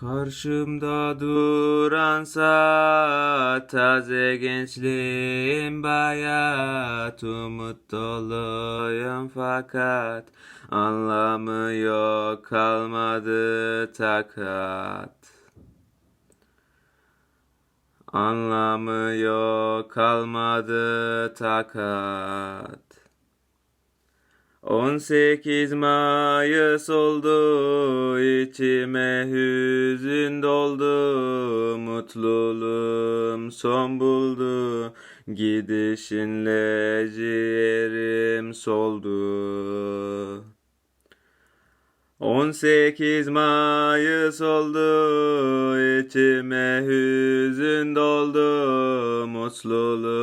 Karşımda duransa taze gençliğim bayat umut doluyum fakat anlamı yok kalmadı takat. Anlamı yok kalmadı takat. 18 Mayıs oldu içime hüzün doldu mutluluğum son buldu gidişinle ciğerim soldu. 18 Mayıs oldu içime hüzün doldu mutluluğum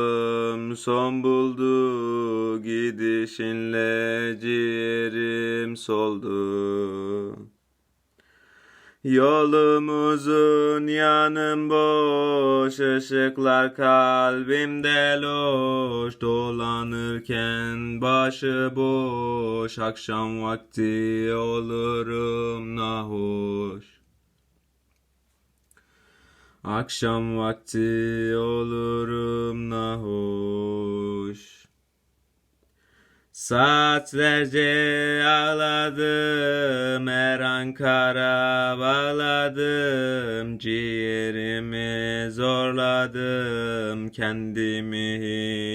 son buldu gidişinle ciğerim soldu. Yolum uzun yanım boş ışıklar kalbimde loş. Dolanırken başı boş akşam vakti olurum nahoş Akşam vakti olurum nahoş Saatlerce ağladım, her Ankara bağladım, ciğerimi zorladım, kendimi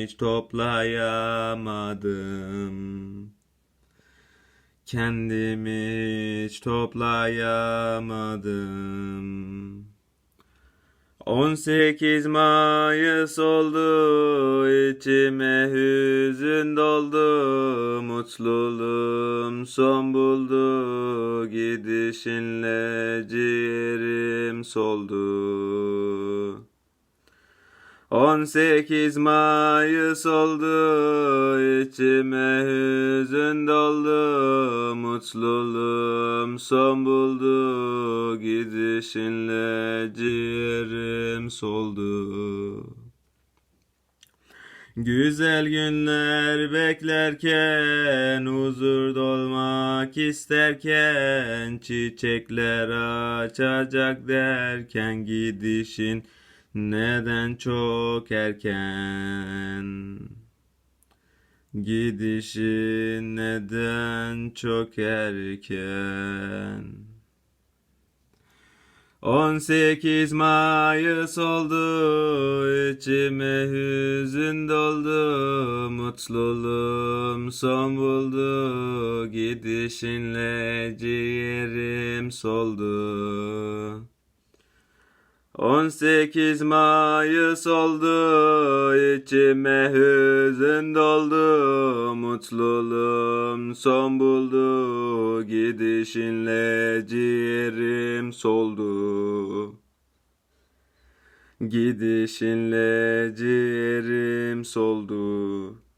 hiç toplayamadım. Kendimi hiç toplayamadım. 18 Mayıs oldu içime hüzün doldu mutluluğum son buldu gidişinle ciğerim soldu. 18 Mayıs oldu içime hüzün doldu mutluluğum son buldu gidişinle ciğerim soldu. Güzel günler beklerken huzur dolmak isterken çiçekler açacak derken gidişin neden çok erken? Gidişin neden çok erken 18 Mayıs oldu içime hüzün doldu mutluluğum son buldu gidişinle ciğerim soldu. 18 Mayıs oldu içime hüzün doldu mutluluğum son buldu gidişinle ciğerim soldu. Gidişinle ciğerim soldu